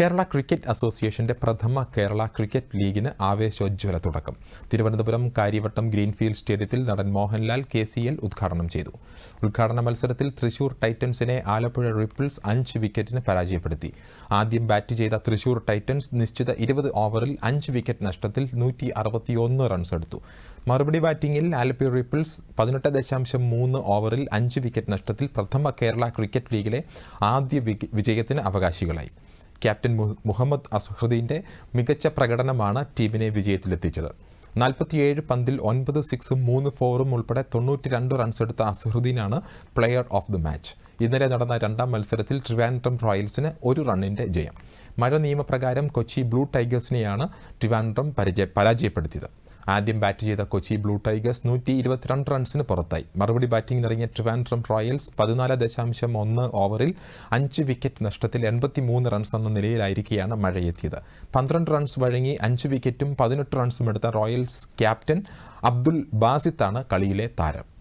Kerala cricket അസോസിയേഷന്റെ പ്രഥമ Kerala cricket ലീഗിന് ആവേശോജ്വല തുടക്കം. തിരുവനന്തപുരം കാര്യവട്ടം ഗ്രീൻഫീൽഡ് സ്റ്റേഡിയത്തിൽ നടൻ മോഹൻലാൽ കെ സി എൽ ഉദ്ഘാടനം ചെയ്തു. ഉദ്ഘാടന മത്സരത്തിൽ തൃശൂർ ടൈറ്റൻസിനെ ആലപ്പുഴ റിപ്പിൾസ് അഞ്ച് വിക്കറ്റിന് പരാജയപ്പെടുത്തി. ആദ്യം ബാറ്റ് ചെയ്ത തൃശൂർ ടൈറ്റൻസ് നിശ്ചിത ഇരുപത് ഓവറിൽ അഞ്ച് വിക്കറ്റ് നഷ്ടത്തിൽ നൂറ്റി അറുപത്തിയൊന്ന് റൺസ് എടുത്തു. മറുപടി ബാറ്റിംഗിൽ ആലപ്പുഴ റിപ്പിൾസ് പതിനെട്ട് ദശാംശം മൂന്ന് ഓവറിൽ അഞ്ച് വിക്കറ്റ് നഷ്ടത്തിൽ പ്രഥമ കേരള ക്രിക്കറ്റ് ലീഗിലെ ആദ്യ വിജയത്തിന് അവകാശികളായി. ക്യാപ്റ്റൻ മുഹമ്മദ് അസ്ഹറുദ്ദീന്റെ മികച്ച പ്രകടനമാണ് ടീമിനെ വിജയത്തിലെത്തിച്ചത്. നാൽപ്പത്തിയേഴ് പന്തിൽ ഒൻപത് സിക്സും മൂന്ന് ഫോറും ഉൾപ്പെടെ തൊണ്ണൂറ്റി രണ്ട് റൺസ് എടുത്ത അസ്ഹറുദ്ദീനാണ് പ്ലെയർ ഓഫ് ദി മാച്ച്. ഇന്നലെ നടന്ന രണ്ടാം മത്സരത്തിൽ ട്രിവാൻഡ്രം റോയൽസിന് ഒരു റണ്ണിന്റെ ജയം. മഴ നിയമപ്രകാരം കൊച്ചി ബ്ലൂ ടൈഗേഴ്സിനെയാണ് ട്രിവാൻഡ്രം പരിചയ പരാജയപ്പെടുത്തിയത്. ആദ്യം ബാറ്റ് ചെയ്ത കൊച്ചി ബ്ലൂ ടൈഗേഴ്സ് നൂറ്റി ഇരുപത്തിരണ്ട് റൺസിന് പുറത്തായി. മറുപടി ബാറ്റിംഗിനിറങ്ങിയ ട്രിവാൻഡ്രം റോയൽസ് പതിനാല് ദശാംശം ഒന്ന് ഓവറിൽ അഞ്ച് വിക്കറ്റ് നഷ്ടത്തിൽ എൺപത്തി മൂന്ന് റൺസ് എന്ന നിലയിലായിരിക്കെയാണ് മഴയെത്തിയത്. പന്ത്രണ്ട് റൺസ് വഴങ്ങി അഞ്ച് വിക്കറ്റും പതിനെട്ട് റൺസും എടുത്ത റോയൽസ് ക്യാപ്റ്റൻ അബ്ദുൽ ബാസിത്താണ് കളിയിലെ താരം.